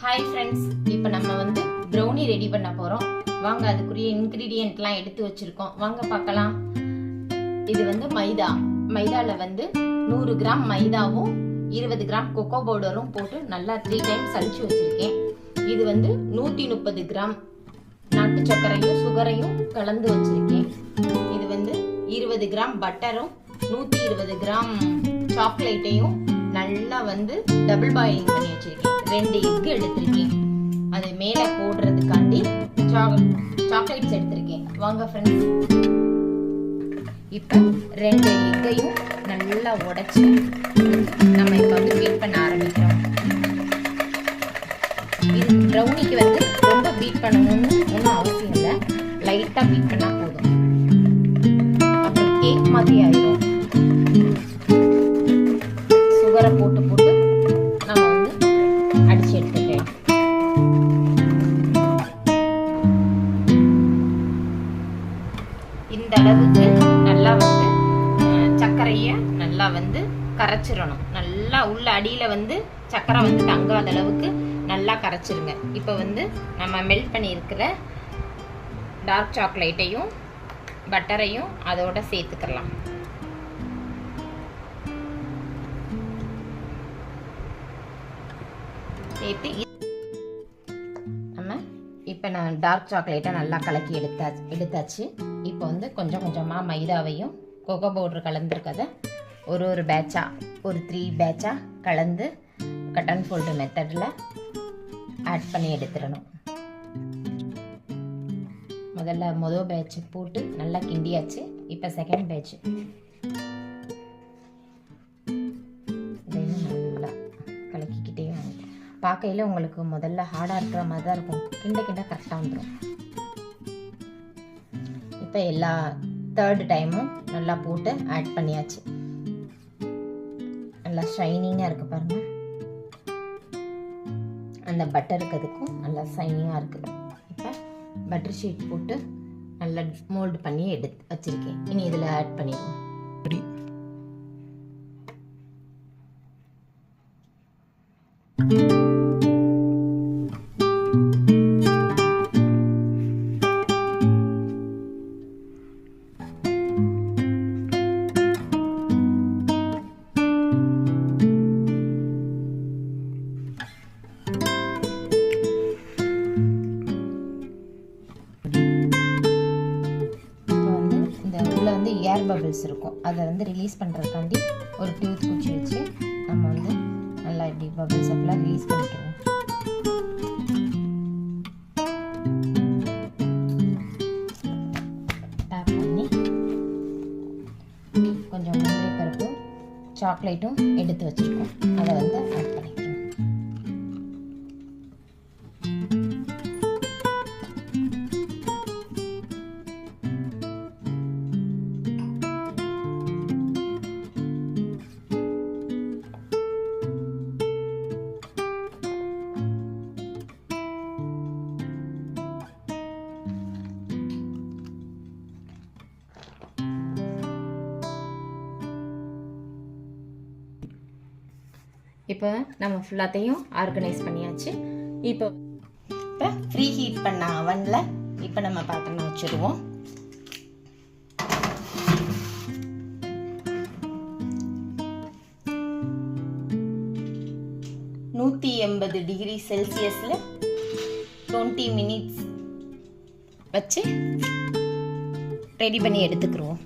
Hi friends இப்போ நம்ம வந்து ப்ரௌனி ரெடி பண்ண போகிறோம் வாங்க அதுக்குரிய இன்க்ரீடியண்ட்லாம் எடுத்து வச்சுருக்கோம். வாங்க பார்க்கலாம். இது வந்து மைதா. மைதாவில் வந்து நூறு கிராம் மைதாவும் இருபது கிராம் கொக்கோ பவுடரும் போட்டு நல்லா த்ரீ டைம்ஸ் சளிச்சு வச்சுருக்கேன். இது வந்து நூற்றி முப்பது கிராம் நாட்டு சர்க்கரையும் சுகரையும் கலந்து வச்சுருக்கேன். இது வந்து இருபது கிராம் பட்டரும் நூற்றி இருபது கிராம் சாக்லேட்டையும் நல்லா வந்து டபுள் பாயிலிங் பண்ணி வச்சிருக்கேன். ரெண்டு எக் எடுத்திருக்கேன். அது மேலே போடுறதுக்காண்டி சாக்லேட்ஸ் எடுத்திருக்கேன். வாங்க ஃப்ரெண்ட்ஸ் இப்போ ரெண்டு எக்கையும் நல்லா உடச்சி நம்ம இப்போ வந்து பீட் பண்ண ஆரம்பிக்கிறோம். இது ப்ரௌனிக்கு வந்து ரொம்ப பீட் பண்ணணும்னு ஒன்றும் அவசியம் இல்லை. லைட்டாக பீட் பண்ணால் போதும். அப்புறம் கேக் மாதிரி ஆயிடும் சுகரை போட்டு போட்டு நம்ம வந்து அடிச்சு எடுத்துட்டேன் இந்த அளவுக்கு நல்லா வந்து சர்க்கரையை நல்லா வந்து கரைச்சிடணும். நல்லா உள்ள அடியில் வந்து சர்க்கரை வந்து தங்காத அளவுக்கு நல்லா கரைச்சிருங்க. இப்போ வந்து நம்ம மெல்ட் பண்ணியிருக்கிற டார்க் சாக்லேட்டையும் பட்டரையும் அதோட சேர்த்துக்கலாம். சேர்த்து நம்ம இப்போ நான் டார்க் சாக்லேட்டை நல்லா கலக்கி எடுத்தா எடுத்தாச்சு. இப்போ வந்து கொஞ்சம் கொஞ்சமாக மைதாவையும் கொக்கோ பவுடர் கலந்துருக்கத ஒரு ஒரு பேட்சாக ஒரு த்ரீ பேட்சாக கலந்து கட் அண்ட் ஃபோல்டு மெத்தடில் ஆட் பண்ணி எடுத்துடணும். முதல்ல மொதல் பேட்ச் போட்டு நல்லா கிண்டியாச்சு. இப்போ செகண்ட் பேட்ச் பார்க்கையில் உங்களுக்கு முதல்ல ஹார்டாக இருக்கிற மாதிரி தான் இருக்கும். கிண்ட கிண்ட கரெக்டாக வந்துடும் இப்போ எல்லா தேர்டு டைமும் நல்லா போட்டு ஆட் பண்ணியாச்சு. நல்லா ஷைனிங்காக இருக்குது பாருங்கள் அந்த பட்டர் இருக்கிறதுக்கும் நல்லா ஷைனிங்காக இருக்குது இப்போ பட்டர் ஷீட் போட்டு நல்லா மோல்டு பண்ணி எடுத்து வச்சுருக்கேன். இனி இதில் ஆட் பண்ணிடுவோம். அப்படி உள்ளே வந்து ஏர் பபிள்ஸ் இருக்கும். அதை வந்து ரிலீஸ் பண்ணுறதுக்காண்டி ஒரு டியூத் குச்சி வச்சு நம்ம வந்து நல்லா இப்படி பபிள்ஸ் எல்லாம் ரிலீஸ் பண்ணிக்கிறோம் டேப் பண்ணி கொஞ்சம் முந்திரி பருப்பு சாக்லேட்டும் எடுத்து வச்சுருக்கோம். அதை வந்து ஆட் பண்ணி இப்போ நம்ம ஃபுல்லாத்தையும் ஆர்கனைஸ் பண்ணியாச்சு. இப்போ இப்போ ஃப்ரீ ஹீட் பண்ண அவனில் இப்போ நம்ம பாத்திரம் வச்சுருவோம். நூற்றி எண்பது டிகிரி செல்சியஸில் டுவெண்ட்டி மினிட்ஸ் வச்சு ரெடி பண்ணி எடுத்துக்கிருவோம்.